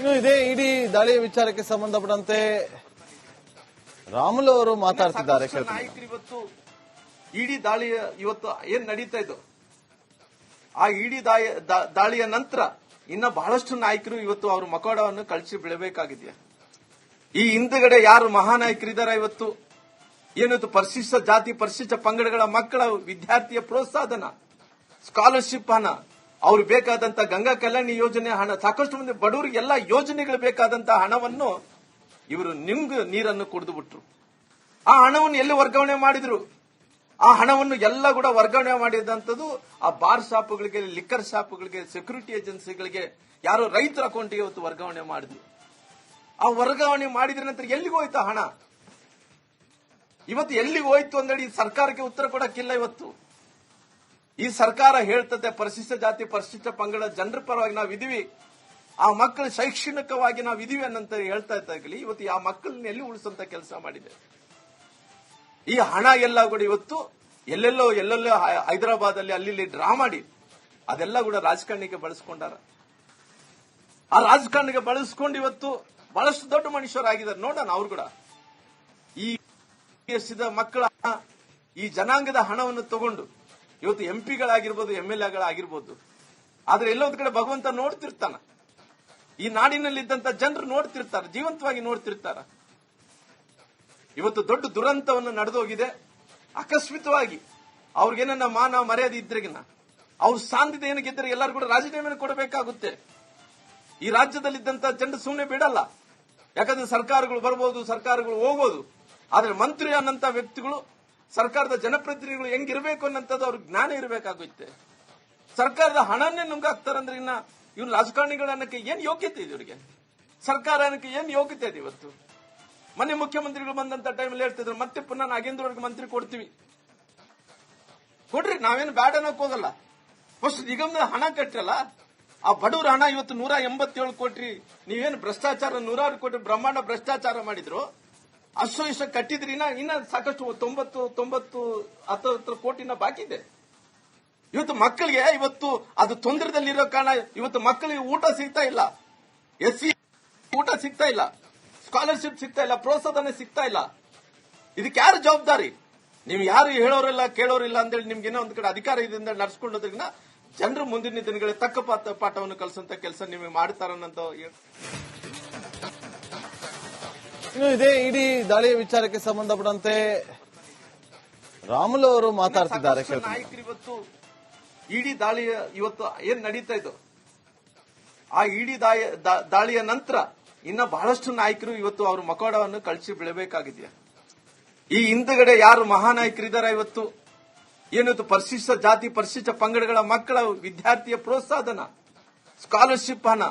ಇನ್ನು ಇದೇ ಇಡೀ ದಾಳಿಯ ವಿಚಾರಕ್ಕೆ ಸಂಬಂಧಪಟ್ಟಂತೆ ರಾಮುಲು ಅವರು ಮಾತಾಡ್ತಿದ್ದಾರೆ ನಾಯಕರು ಇವತ್ತು ಇಡೀ ದಾಳಿಯ ಇವತ್ತು ಏನ್ ನಡೀತಾ ಇದ್ದು ಆ ಇಡೀ ದಾಳಿ- ದಾಳಿಯ ನಂತರ ಇನ್ನ ಬಹಳಷ್ಟು ನಾಯಕರು ಇವತ್ತು ಅವ್ರ ಮಕೋಡವನ್ನು ಕಳಿಸಿ ಬಿಡಬೇಕಾಗಿದೆಯಾ? ಈ ಹಿಂದಗಡೆ ಯಾರು ಮಹಾನಾಯಕರಿದ್ದಾರೆ ಇವತ್ತು? ಏನಿತ್ತು ಪರಿಶಿಷ್ಟ ಜಾತಿ ಪರಿಶಿಷ್ಟ ಪಂಗಡಗಳ ಮಕ್ಕಳ ವಿದ್ಯಾರ್ಥಿಯ ಪ್ರೋತ್ಸಾಹನ ಸ್ಕಾಲರ್ಶಿಪ್ ಹಣ ಅವ್ರು ಬೇಕಾದಂತ ಗಂಗಾ ಕಲ್ಯಾಣಿ ಯೋಜನೆ ಹಣ, ಸಾಕಷ್ಟು ಮಂದಿ ಬಡವರಿಗೆ ಎಲ್ಲ ಯೋಜನೆಗಳು ಬೇಕಾದಂತ ಹಣವನ್ನು ಇವರು ನಿಮ್ಗೆ ನೀರನ್ನು ಕುಡಿದು ಬಿಟ್ರು. ಆ ಹಣವನ್ನು ಎಲ್ಲಿ ವರ್ಗಾವಣೆ ಮಾಡಿದ್ರು? ಆ ಹಣವನ್ನು ಎಲ್ಲ ಕೂಡ ವರ್ಗಾವಣೆ ಮಾಡಿದಂಥದ್ದು ಆ ಬಾರ್ ಶಾಪ್ಗಳಿಗೆ, ಲಿಕ್ಕರ್ ಶಾಪ್ಗಳಿಗೆ, ಸೆಕ್ಯೂರಿಟಿ ಏಜೆನ್ಸಿಗಳಿಗೆ ಯಾರೋ ರೈತರ ಅಕೌಂಟ್ಗೆ ಇವತ್ತು ವರ್ಗಾವಣೆ ಮಾಡಿದ್ರು. ಆ ವರ್ಗಾವಣೆ ಮಾಡಿದ ನಂತರ ಎಲ್ಲಿಗೆ ಹೋಯ್ತು ಹಣ? ಇವತ್ತು ಎಲ್ಲಿಗೆ ಹೋಯ್ತು ಅಂದ್ರೆ ಸರ್ಕಾರಕ್ಕೆ ಉತ್ತರ ಕೊಡಕ್ಕಿಲ್ಲ ಇವತ್ತು. ಈ ಸರ್ಕಾರ ಹೇಳ್ತದೆ ಪರಿಶಿಷ್ಟ ಜಾತಿ, ಪರಿಶಿಷ್ಟ ಪಂಗಡ ಜನರ ಪರವಾಗಿ ನಾವು ಇದೀವಿ ಆ ಮಕ್ಕಳು ಶೈಕ್ಷಣಿಕವಾಗಿ ನಾವು ಇದೀವಿ ಅನ್ನಂತ ಹೇಳ್ತಾ ಇದ್ದಾಗಲಿ ಇವತ್ತು ಆ ಮಕ್ಕಳನ್ನ ಎಲ್ಲಿ ಉಳಿಸಂತ ಕೆಲಸ ಮಾಡಿದೆ? ಈ ಹಣ ಎಲ್ಲ ಕೂಡ ಇವತ್ತು ಎಲ್ಲೆಲ್ಲೋ ಎಲ್ಲೆಲ್ಲೋ ಹೈದರಾಬಾದ್ ಅಲ್ಲಿ ಅಲ್ಲಿ ಡ್ರಾ ಮಾಡಿ, ಅದೆಲ್ಲ ಕೂಡ ರಾಜಕಾರಣಿಗೆ ಬಳಸ್ಕೊಂಡಾರ. ಆ ರಾಜಕಾರಣಿಗೆ ಬಳಸ್ಕೊಂಡು ಇವತ್ತು ಬಹಳಷ್ಟು ದೊಡ್ಡ ಮನುಷ್ಯರಾಗಿದ್ದಾರೆ ನೋಡೋಣ ಅವ್ರು ಕೂಡ. ಈ ಮಕ್ಕಳ ಈ ಜನಾಂಗದ ಹಣವನ್ನು ತಗೊಂಡು ಇವತ್ತು ಎಂ ಪಿಗಳಾಗಿರ್ಬೋದು ಎಂ ಎಲ್ ಎಗಳಾಗಿರ್ಬೋದು ಆದ್ರೆ ಎಲ್ಲೊಂದ್ ಕಡೆ ಭಗವಂತ ನೋಡ್ತಿರ್ತಾನ. ಈ ನಾಡಿನಲ್ಲಿದ್ದಂತ ಜನರು ನೋಡ್ತಿರ್ತಾರೆ, ಜೀವಂತವಾಗಿ ನೋಡ್ತಿರ್ತಾರ. ಇವತ್ತು ದೊಡ್ಡ ದುರಂತವನ್ನು ನಡೆದೋಗಿದೆ. ಅಕಸ್ಮಿತವಾಗಿ ಅವ್ರಿಗೇನನ್ನ ಮಾನ ಮರ್ಯಾದೆ ಇದ್ರಿಗಿನ, ಅವ್ರ ಸಾಂದಿದೆ ಏನಕ್ಕಿದ್ರೆ ಎಲ್ಲರೂ ಕೂಡ ರಾಜೀನಾಮೆ ಕೊಡಬೇಕಾಗುತ್ತೆ. ಈ ರಾಜ್ಯದಲ್ಲಿದ್ದಂತ ಜನರು ಸುಮ್ಮನೆ ಬಿಡಲ್ಲ. ಯಾಕಂದ್ರೆ ಸರ್ಕಾರಗಳು ಬರ್ಬೋದು, ಸರ್ಕಾರಗಳು ಹೋಗೋದು. ಆದ್ರೆ ಮಂತ್ರಿ ಅನ್ನಂತ ವ್ಯಕ್ತಿಗಳು ಸರ್ಕಾರದ ಜನಪ್ರತಿನಿಧಿಗಳು ಹೆಂಗಿರ್ಬೇಕು ಅನ್ನಂಥದ್ದು ಅವ್ರಿಗೆ ಜ್ಞಾನ ಇರಬೇಕಾಗುತ್ತೆ. ಸರ್ಕಾರದ ಹಣನ್ನೇ ನುಂಗಾಕ್ತಾರಂದ್ರೆ ಇನ್ನ ಇವ್ನು ರಾಜಕಾರಣಿಗಳ ಅನ್ನಕ್ಕೆ ಏನ್ ಯೋಗ್ಯತೆ ಇದೆ ಇವರಿಗೆ? ಸರ್ಕಾರ ಅನ್ನಕ್ಕೆ ಏನ್ ಯೋಗ್ಯತೆ ಇದೆ ಇವತ್ತು? ಮನೆ ಮುಖ್ಯಮಂತ್ರಿಗಳು ಬಂದಂತ ಟೈಮಲ್ಲಿ ಹೇಳ್ತಿದ್ರು, ಮತ್ತೆ ಪುನಃ ನಾಗೇಂದ್ರವ್ರಿಗೆ ಮಂತ್ರಿ ಕೊಡ್ತೀವಿ. ಕೊಡ್ರಿ, ನಾವೇನು ಬ್ಯಾಡ ಅನ್ನೋಕ್ ಹೋಗಲ್ಲ. ಫಸ್ಟ್ ನಿಗಮದ ಹಣ ಕಟ್ಟಿರಲ್ಲ ಆ ಬಡವರ ಹಣ ಇವತ್ತು ನೂರ ಎಂಬತ್ತೇಳು ಕೋಟಿ ನೀವೇನು ಭ್ರಷ್ಟಾಚಾರ ನೂರಾರು ಕೋಟಿ ಬ್ರಹ್ಮಾಂಡ ಭ್ರಷ್ಟಾಚಾರ ಮಾಡಿದ್ರು ಅಷ್ಟು ಇಷ್ಟ ಕಟ್ಟಿದ್ರಿ ಇನ್ನ ಸಾಕಷ್ಟು ತೊಂಬತ್ತು ತೊಂಬತ್ತು ಹತ್ತತ್ರ ಕೋಟಿನ ಬಾಕಿ ಇದೆ. ಇವತ್ತು ಮಕ್ಕಳಿಗೆ, ಇವತ್ತು ಅದು ತೊಂದರೆದಲ್ಲಿರೋ ಕಾರಣ ಇವತ್ತು ಮಕ್ಕಳಿಗೆ ಊಟ ಸಿಗ್ತಾ ಇಲ್ಲ. ಎಸ್ ಸಿ ಊಟ ಸಿಗ್ತಾ ಇಲ್ಲ. ಸ್ಕಾಲರ್ಶಿಪ್ ಸಿಗ್ತಾ ಇಲ್ಲ. ಪ್ರೋತ್ಸಾಹನೆ ಸಿಗ್ತಾ ಇಲ್ಲ. ಇದಕ್ಕೆ ಯಾರು ಜವಾಬ್ದಾರಿ? ನೀವು ಯಾರು ಹೇಳೋರಿಲ್ಲ ಕೇಳೋರಿಲ್ಲ ಅಂತೇಳಿ ನಿಮ್ಗೆ ಏನೋ ಒಂದ್ ಕಡೆ ಅಧಿಕಾರ ಇದರಿಂದ ನಡ್ಸ್ಕೊಂಡೋದ್ರಿಂದ ಜನರು ಮುಂದಿನ ದಿನಗಳಿಗೆ ತಕ್ಕ ಪಾಠ ಪಾಠವನ್ನು ಕಲಿಸುವಂತ ಕೆಲಸ ನಿಮಗೆ ಮಾಡ್ತಾರನ್ನಂತ ಇನ್ನು ಇದೇ ಇಡೀ ದಾಳಿಯ ವಿಚಾರಕ್ಕೆ ಸಂಬಂಧಪಟ್ಟಂತೆ ರಾಮುಲು ಅವರು ಮಾತಾಡ್ತಿದ್ದಾರೆ. ನಾಯಕರು ಇವತ್ತು ಇಡೀ ದಾಳಿಯ ಇವತ್ತು ಏನ್ ನಡೀತಾ ಇದ್ದು ಆ ಇಡೀ ದಾಳಿಯ ನಂತರ ಇನ್ನ ಬಹಳಷ್ಟು ನಾಯಕರು ಇವತ್ತು ಅವರ ಮಕೋಡವನ್ನು ಕಳಿಸಿ ಬಿಡಬೇಕಾಗಿದೆಯಾ ಈ ಹಿಂದಗಡೆ ಯಾರು ಮಹಾನಾಯಕರಿದ್ದಾರೆ ಇವತ್ತು ಏನಿತ್ತು ಪರಿಶಿಷ್ಟ ಜಾತಿ, ಪರಿಶಿಷ್ಟ ಪಂಗಡಗಳ ಮಕ್ಕಳ ವಿದ್ಯಾರ್ಥಿಯ ಪ್ರೋತ್ಸಾಹನ ಸ್ಕಾಲರ್ಶಿಪ್ ಹಣ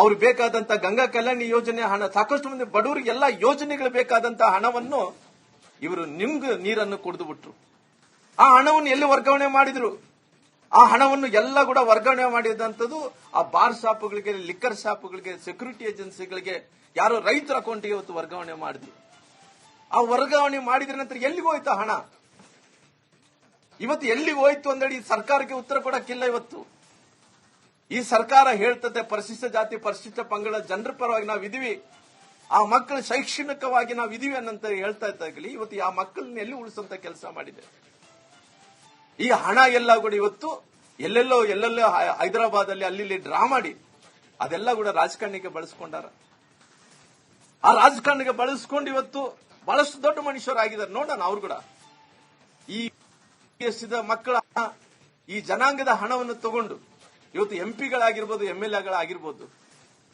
ಅವ್ರು ಬೇಕಾದಂತ ಗಂಗಾ ಕಲ್ಯಾಣ ಯೋಜನೆ ಹಣ, ಸಾಕಷ್ಟು ಮಂದಿ ಬಡವರಿಗೆ ಎಲ್ಲ ಯೋಜನೆಗಳು ಬೇಕಾದಂತ ಹಣವನ್ನು ಇವರು ನಿಮ್ಗೆ ನೀರನ್ನು ಕುಡಿದು ಬಿಟ್ರು. ಆ ಹಣವನ್ನು ಎಲ್ಲಿ ವರ್ಗಾವಣೆ ಮಾಡಿದ್ರು? ಆ ಹಣವನ್ನು ಎಲ್ಲ ಕೂಡ ವರ್ಗಾವಣೆ ಮಾಡಿದಂಥದ್ದು ಆ ಬಾರ್ ಶಾಪ್ಗಳಿಗೆ, ಲಿಕ್ಕರ್ ಶಾಪ್ಗಳಿಗೆ, ಸೆಕ್ಯೂರಿಟಿ ಏಜೆನ್ಸಿಗಳಿಗೆ ಯಾರೋ ರೈತರ ಅಕೌಂಟ್ಗೆ ಇವತ್ತು ವರ್ಗಾವಣೆ ಮಾಡಿದ್ರು. ಆ ವರ್ಗಾವಣೆ ಮಾಡಿದ ನಂತರ ಎಲ್ಲಿಗೆ ಹೋಯ್ತು ಹಣ? ಇವತ್ತು ಎಲ್ಲಿಗೆ ಹೋಯ್ತು ಅಂದೇಳಿ ಸರ್ಕಾರಕ್ಕೆ ಉತ್ತರ ಕೊಡಕ್ಕಿಲ್ಲ ಇವತ್ತು. ಈ ಸರ್ಕಾರ ಹೇಳ್ತದೆ ಪರಿಶಿಷ್ಟ ಜಾತಿ, ಪರಿಶಿಷ್ಟ ಪಂಗಡ ಜನರ ಪರವಾಗಿ ನಾವು ಇದೀವಿ ಆ ಮಕ್ಕಳು ಶೈಕ್ಷಣಿಕವಾಗಿ ನಾವು ಇದೀವಿ ಅನ್ನಂತ ಹೇಳ್ತಾ ಇದ್ದಾಗಲಿ ಇವತ್ತು ಆ ಮಕ್ಕಳನ್ನ ಎಲ್ಲಿ ಉಳಿಸಂತ ಕೆಲಸ ಮಾಡಿದೆ? ಈ ಹಣ ಎಲ್ಲ ಕೂಡ ಇವತ್ತು ಎಲ್ಲೆಲ್ಲೋ ಎಲ್ಲೆಲ್ಲೋ ಹೈದರಾಬಾದ್ ಅಲ್ಲಿ ಅಲ್ಲಿ ಡ್ರಾ ಮಾಡಿ, ಅದೆಲ್ಲ ಕೂಡ ರಾಜಕಾರಣಿಗೆ ಬಳಸ್ಕೊಂಡಾರ. ಆ ರಾಜಕಾರಣಿಗೆ ಬಳಸ್ಕೊಂಡು ಇವತ್ತು ಬಹಳಷ್ಟು ದೊಡ್ಡ ಮನುಷ್ಯರಾಗಿದ್ದಾರೆ ನೋಡೋಣ ಅವ್ರು ಕೂಡ. ಈ ಮಕ್ಕಳ ಈ ಜನಾಂಗದ ಹಣವನ್ನು ತಗೊಂಡು ಇವತ್ತು ಎಂ ಪಿಗಳಾಗಿರ್ಬೋದು ಎಂ ಎಲ್ ಎಗಳಾಗಿರ್ಬೋದು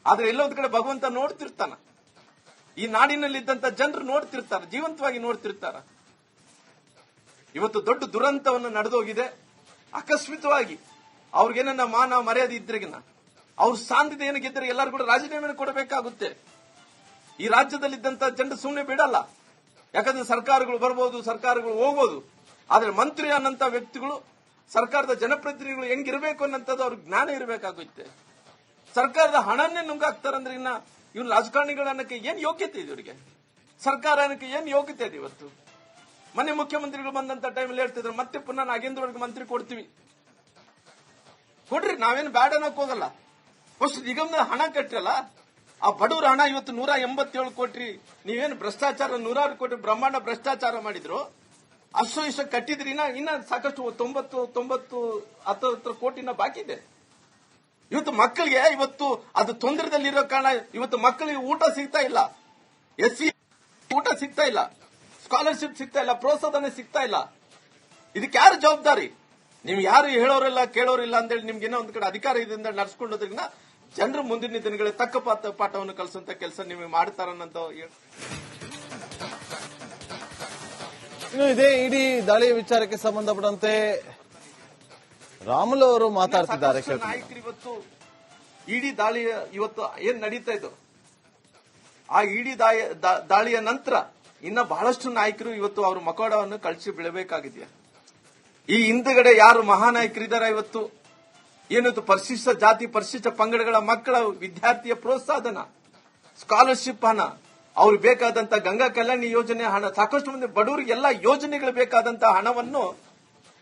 ಆದ್ರೆ ಎಲ್ಲೊಂದ್ ಕಡೆ ಭಗವಂತ ನೋಡ್ತಿರ್ತಾನ. ಈ ನಾಡಿನಲ್ಲಿ ಇದ್ದಂತ ಜನರು ನೋಡ್ತಿರ್ತಾರೆ, ಜೀವಂತವಾಗಿ ನೋಡ್ತಿರ್ತಾರ. ಇವತ್ತು ದೊಡ್ಡ ದುರಂತವನ್ನು ನಡೆದೋಗಿದೆ. ಅಕಸ್ಮಿತವಾಗಿ ಅವ್ರಿಗೇನನ್ನ ಮಾನ, ಮರ್ಯಾದೆ ಇದ್ರಿಗಿನ ಅವ್ರ ಸಾಂದಿದ ಏನಕ್ಕಿದ್ರೆ ಎಲ್ಲರೂ ಕೂಡ ರಾಜೀನಾಮೆ ಕೊಡಬೇಕಾಗುತ್ತೆ. ಈ ರಾಜ್ಯದಲ್ಲಿದ್ದಂತ ಜನರು ಸುಮ್ಮನೆ ಬಿಡಲ್ಲ. ಯಾಕಂದ್ರೆ ಸರ್ಕಾರಗಳು ಬರ್ಬೋದು, ಸರ್ಕಾರಗಳು ಹೋಗ್ಬೋದು. ಆದ್ರೆ ಮಂತ್ರಿ ಅನ್ನಂತ ವ್ಯಕ್ತಿಗಳು ಸರ್ಕಾರದ ಜನಪ್ರತಿನಿಧಿಗಳು ಹೆಂಗಿರ್ಬೇಕು ಅನ್ನೋದು ಅವ್ರಿಗೆ ಜ್ಞಾನ ಇರಬೇಕಾಗುತ್ತೆ. ಸರ್ಕಾರದ ಹಣನ್ನೇ ನುಂಗಾಕ್ತಾರಂದ್ರೆ ಇನ್ನ ಇವ್ರು ರಾಜಕಾರಣಿಗಳ ಅನ್ನಕ್ಕೆ ಏನ್ ಯೋಗ್ಯತೆ ಇದೆ ಇವರಿಗೆ? ಸರ್ಕಾರ ಅನ್ನಕ್ಕೆ ಏನ್ ಯೋಗ್ಯತೆ ಇದೆ ಇವತ್ತು? ಮನೆ ಮುಖ್ಯಮಂತ್ರಿಗಳು ಬಂದಂತ ಟೈಮಲ್ಲಿ ಹೇಳ್ತಿದ್ರು, ಮತ್ತೆ ಪುನಃ ನಾಗೇಂದ್ರವ್ರಿಗೆ ಮಂತ್ರಿ ಕೊಡ್ತೀವಿ. ಕೊಡ್ರಿ, ನಾವೇನು ಬ್ಯಾಡ ಅನ್ನೋಕ್ ಹೋಗಲ್ಲ. ಫಸ್ಟ್ ನಿಗಮದ ಹಣ ಕಟ್ಟಿರಲ್ಲ ಆ ಬಡವರ ಹಣ ಇವತ್ತು ನೂರ ಎಂಬತ್ತೇಳು ಕೋಟಿ, ನೀವೇನು ಭ್ರಷ್ಟಾಚಾರ ನೂರಾರು ಕೋಟಿ ಬ್ರಹ್ಮಾಂಡ ಭ್ರಷ್ಟಾಚಾರ ಮಾಡಿದ್ರು? ಅಷ್ಟು ಇಷ್ಟು ಕಟ್ಟಿದ್ರಿ, ಇನ್ನ ಸಾಕಷ್ಟು ತೊಂಬತ್ತು ತೊಂಬತ್ತು, ಹತ್ತತ್ರ ಕೋಟಿನ ಬಾಕಿ ಇದೆ. ಇವತ್ತು ಮಕ್ಕಳಿಗೆ ಇವತ್ತು ಅದು ತೊಂದರೆದಲ್ಲಿರೋ ಕಾರಣ ಇವತ್ತು ಮಕ್ಕಳಿಗೆ ಊಟ ಸಿಗ್ತಾ ಇಲ್ಲ. ಎಸ್ ಸಿ ಊಟ ಸಿಗ್ತಾ ಇಲ್ಲ. ಸ್ಕಾಲರ್ಶಿಪ್ ಸಿಗ್ತಾ ಇಲ್ಲ. ಪ್ರೋತ್ಸಾಹನೆ ಸಿಗ್ತಾ ಇಲ್ಲ. ಇದಕ್ಕೆ ಯಾರು ಜವಾಬ್ದಾರಿ? ನೀವು ಯಾರು ಹೇಳೋರಿಲ್ಲ ಕೇಳೋರಿಲ್ಲ ಅಂತೇಳಿ ನಿಮ್ಗೆ ಏನೋ ಒಂದ್ ಕಡೆ ಅಧಿಕಾರ ಇದರಿಂದ ನಡ್ಸ್ಕೊಂಡೋದ್ರಿಂದ ಜನರು ಮುಂದಿನ ದಿನಗಳಲ್ಲಿ ತಕ್ಕ ಪಾಠ, ಪಾಠವನ್ನು ಕಲಿಸುವಂತ ಕೆಲಸ ನಿಮಗೆ ಮಾಡ್ತಾರನ್ನಂತ ಇನ್ನು ಇದೇ ಇಡೀ ದಾಳಿ ವಿಚಾರಕ್ಕೆ ಸಂಬಂಧಪಟ್ಟಂತೆ ರಾಮುಲು ಅವರು ಮಾತಾಡ್ತಿದ್ದಾರೆ. ನಾಯಕರು ಇವತ್ತು ಇಡೀ ದಾಳಿ ಇವತ್ತು ಏನ್ ನಡೀತಾ ಇದ್ದು ಆ ಇಡೀ ದಾಳಿಯ ನಂತರ ಇನ್ನ ಬಹಳಷ್ಟು ನಾಯಕರು ಇವತ್ತು ಅವ್ರ ಮಕೋಡವನ್ನು ಕಳಿಸಿ ಬೀಳಬೇಕಾಗಿದೆಯಾ ಈ ಹಿಂದಗಡೆ ಯಾರು ಮಹಾನಾಯಕರಿದ್ದಾರೆ ಇವತ್ತು? ಏನಿತ್ತು ಪರಿಶಿಷ್ಟ ಜಾತಿ ಪರಿಶಿಷ್ಟ ಪಂಗಡಗಳ ಮಕ್ಕಳ ವಿದ್ಯಾರ್ಥಿಯ ಪ್ರೋತ್ಸಾಹನ ಸ್ಕಾಲರ್ಶಿಪ್ ಹಣ ಅವ್ರಿಗೆ ಬೇಕಾದಂತ ಗಂಗಾ ಕಲ್ಯಾಣಿ ಯೋಜನೆ ಹಣ, ಸಾಕಷ್ಟು ಮಂದಿ ಬಡವರಿಗೆ ಎಲ್ಲ ಯೋಜನೆಗಳು ಬೇಕಾದಂತ ಹಣವನ್ನು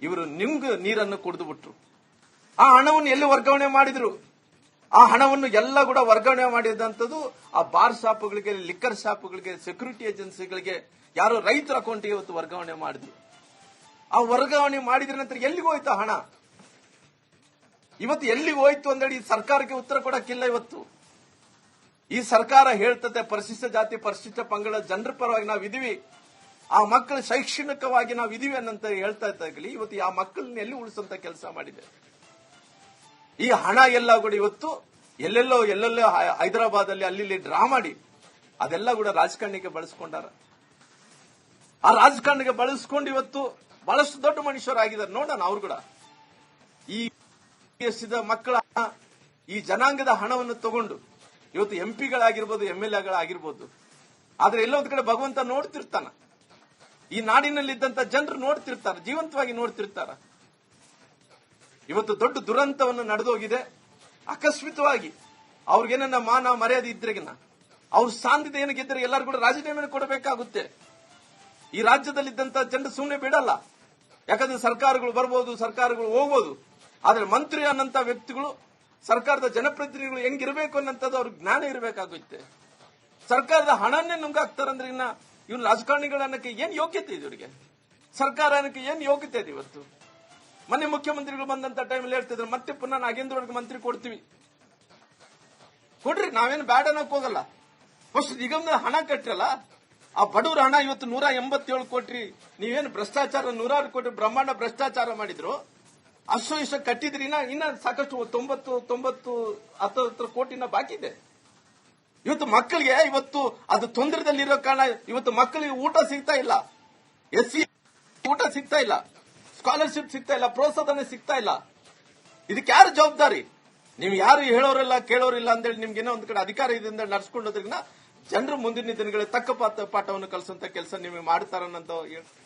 ಇವರು ನಿಮ್ಗೆ ನೀರನ್ನು ಕುಡಿದು ಬಿಟ್ರು. ಆ ಹಣವನ್ನು ಎಲ್ಲಿ ವರ್ಗಾವಣೆ ಮಾಡಿದ್ರು? ಆ ಹಣವನ್ನು ಎಲ್ಲ ಕೂಡ ವರ್ಗಾವಣೆ ಮಾಡಿದಂಥದ್ದು ಆ ಬಾರ್ ಶಾಪ್ಗಳಿಗೆ, ಲಿಕ್ಕರ್ ಶಾಪ್ಗಳಿಗೆ, ಸೆಕ್ಯೂರಿಟಿ ಏಜೆನ್ಸಿಗಳಿಗೆ ಯಾರೋ ರೈತರ ಅಕೌಂಟ್ಗೆ ಇವತ್ತು ವರ್ಗಾವಣೆ ಮಾಡಿದ್ರು. ಆ ವರ್ಗಾವಣೆ ಮಾಡಿದ್ರ ನಂತರ ಎಲ್ಲಿಗೆ ಹೋಯ್ತು ಹಣ? ಇವತ್ತು ಎಲ್ಲಿಗೆ ಹೋಯ್ತು ಅಂದ್ರೆ ಸರ್ಕಾರಕ್ಕೆ ಉತ್ತರ ಕೊಡಕ್ಕಿಲ್ಲ ಇವತ್ತು. ಈ ಸರ್ಕಾರ ಹೇಳ್ತದೆ ಪರಿಶಿಷ್ಟ ಜಾತಿ, ಪರಿಶಿಷ್ಟ ಪಂಗಡ ಜನರ ಪರವಾಗಿ ನಾವು ಇದೀವಿ ಆ ಮಕ್ಕಳ ಶೈಕ್ಷಣಿಕವಾಗಿ ನಾವು ಇದೀವಿ ಅನ್ನಂತ ಹೇಳ್ತಾ ಇದ್ದಾಗಲಿ, ಇವತ್ತು ಆ ಮಕ್ಕಳನ್ನ ಎಲ್ಲಿ ಉಳಿಸಂತ ಕೆಲಸ ಮಾಡಿದೆ? ಈ ಹಣ ಎಲ್ಲ ಕೂಡ ಇವತ್ತು ಎಲ್ಲೆಲ್ಲೋ ಎಲ್ಲೆಲ್ಲೋ ಹೈದರಾಬಾದ್ ಅಲ್ಲಿ ಅಲ್ಲಿ ಡ್ರಾ ಮಾಡಿ, ಅದೆಲ್ಲ ಕೂಡ ರಾಜಕಾರಣಿಗೆ ಬಳಸ್ಕೊಂಡಾರ. ಆ ರಾಜಕಾರಣಿಗೆ ಬಳಸ್ಕೊಂಡು ಇವತ್ತು ಬಹಳಷ್ಟು ದೊಡ್ಡ ಮನುಷ್ಯರಾಗಿದ್ದಾರೆ ನೋಡೋಣ ಅವ್ರು ಕೂಡ. ಈ ಮಕ್ಕಳ ಈ ಜನಾಂಗದ ಹಣವನ್ನು ತಗೊಂಡು ಇವತ್ತು ಎಂ ಪಿಗಳಾಗಿರ್ಬೋದು ಎಂ ಎಲ್ ಎಗಳಾಗಿರ್ಬೋದು ಆದ್ರೆ ಎಲ್ಲೋ ಒಂದ್ ಕಡೆ ಭಗವಂತ ನೋಡ್ತಿರ್ತಾನ. ಈ ನಾಡಿನಲ್ಲಿದ್ದಂತ ಜನರು ನೋಡ್ತಿರ್ತಾರ, ಜೀವಂತವಾಗಿ ನೋಡ್ತಿರ್ತಾರ. ಇವತ್ತು ದೊಡ್ಡ ದುರಂತವನ್ನು ನಡೆದೋಗಿದೆ. ಆಕಸ್ಮಿಕವಾಗಿ ಅವ್ರಿಗೇನ ಮಾನ, ಮರ್ಯಾದೆ ಇದ್ರೆಗಿನ ಅವ್ರ ಸಾಂದಿದೆ ಏನಕ್ಕಿದ್ರೆ ಎಲ್ಲರೂ ಕೂಡ ರಾಜೀನಾಮೆ ಕೊಡಬೇಕಾಗುತ್ತೆ. ಈ ರಾಜ್ಯದಲ್ಲಿದ್ದಂತ ಜನರು ಸುಮ್ಮನೆ ಬಿಡಲ್ಲ. ಯಾಕಂದ್ರೆ ಸರ್ಕಾರಗಳು ಬರ್ಬೋದು, ಸರ್ಕಾರಗಳು ಹೋಗ್ಬೋದು. ಆದ್ರೆ ಮಂತ್ರಿ ಅನ್ನಂತ ವ್ಯಕ್ತಿಗಳು ಸರ್ಕಾರದ ಜನಪ್ರತಿನಿಧಿಗಳು ಹೆಂಗಿರ್ಬೇಕು ಅನ್ನೋದು ಅವ್ರಿಗೆ ಜ್ಞಾನ ಇರಬೇಕಾಗುತ್ತೆ. ಸರ್ಕಾರದ ಹಣನೇ ನುಂಗಾಕ್ತಾರಂದ್ರೆ ಇನ್ನ ಇವ್ನ ರಾಜಕಾರಣಿಗಳ ಏನ್ ಯೋಗ್ಯತೆ ಇದೆ ಇವರಿಗೆ? ಸರ್ಕಾರ ಅನ್ನಕ್ಕೆ ಏನ್ ಯೋಗ್ಯತೆ ಇದೆ ಇವತ್ತು? ಮನೆ ಮುಖ್ಯಮಂತ್ರಿಗಳು ಬಂದಂತ ಟೈಮಲ್ಲಿ ಹೇಳ್ತಿದ್ರು, ಮತ್ತೆ ಪುನಃ ನಾಗೇಂದ್ರವರ್ಗ ಮಂತ್ರಿ ಕೊಡ್ತೀವಿ. ಕೊಡ್ರಿ, ನಾವೇನು ಬ್ಯಾಡ ಅನ್ನಕ್ ಹೋಗಲ್ಲ. ಫಸ್ಟ್ ನಿಗಮದ ಹಣ ಕಟ್ಟಿರಲ್ಲ ಆ ಬಡವರ ಹಣ ಇವತ್ತು ನೂರ ಎಂಬತ್ತೇಳು ಕೋಟಿ ನೀವೇನು ಭ್ರಷ್ಟಾಚಾರ, ನೂರಾರು ಕೋಟಿ ಬ್ರಹ್ಮಾಂಡ ಭ್ರಷ್ಟಾಚಾರ ಮಾಡಿದ್ರು ಅಷ್ಟು ಇಷ್ಟ ಕಟ್ಟಿದ್ರಿ ಇನ್ನ ಸಾಕಷ್ಟು ತೊಂಬತ್ತು ತೊಂಬತ್ತು ಹತ್ತತ್ರ ಕೋಟಿನ ಬಾಕಿ ಇದೆ. ಇವತ್ತು ಮಕ್ಕಳಿಗೆ ಇವತ್ತು ಅದು ತೊಂದರೆದಲ್ಲಿರೋ ಕಾರಣ ಇವತ್ತು ಮಕ್ಕಳಿಗೆ ಊಟ ಸಿಗ್ತಾ ಇಲ್ಲ. ಎಸ್ ಸಿ ಊಟ ಸಿಗ್ತಾ ಇಲ್ಲ. ಸ್ಕಾಲರ್ಶಿಪ್ ಸಿಗ್ತಾ ಇಲ್ಲ. ಪ್ರೋತ್ಸಾಹನೆ ಸಿಗ್ತಾ ಇಲ್ಲ. ಇದಕ್ಕೆ ಯಾರು ಜವಾಬ್ದಾರಿ? ನೀವು ಯಾರು ಹೇಳೋರಿಲ್ಲ ಕೇಳೋರಿಲ್ಲ ಅಂತೇಳಿ ನಿಮ್ಗೆ ಏನೋ ಒಂದ್ ಕಡೆ ಅಧಿಕಾರ ಇದರಿಂದ ನಡ್ಸ್ಕೊಂಡೋದ್ರಿಂದ ಜನರು ಮುಂದಿನ ದಿನಗಳಲ್ಲಿ ತಕ್ಕ ಪಾಠ ಪಾಠವನ್ನು ಕಲಿಸುವಂತ ಕೆಲಸ ನಿಮಗೆ ಮಾಡ್ತಾರನ್ನಂತ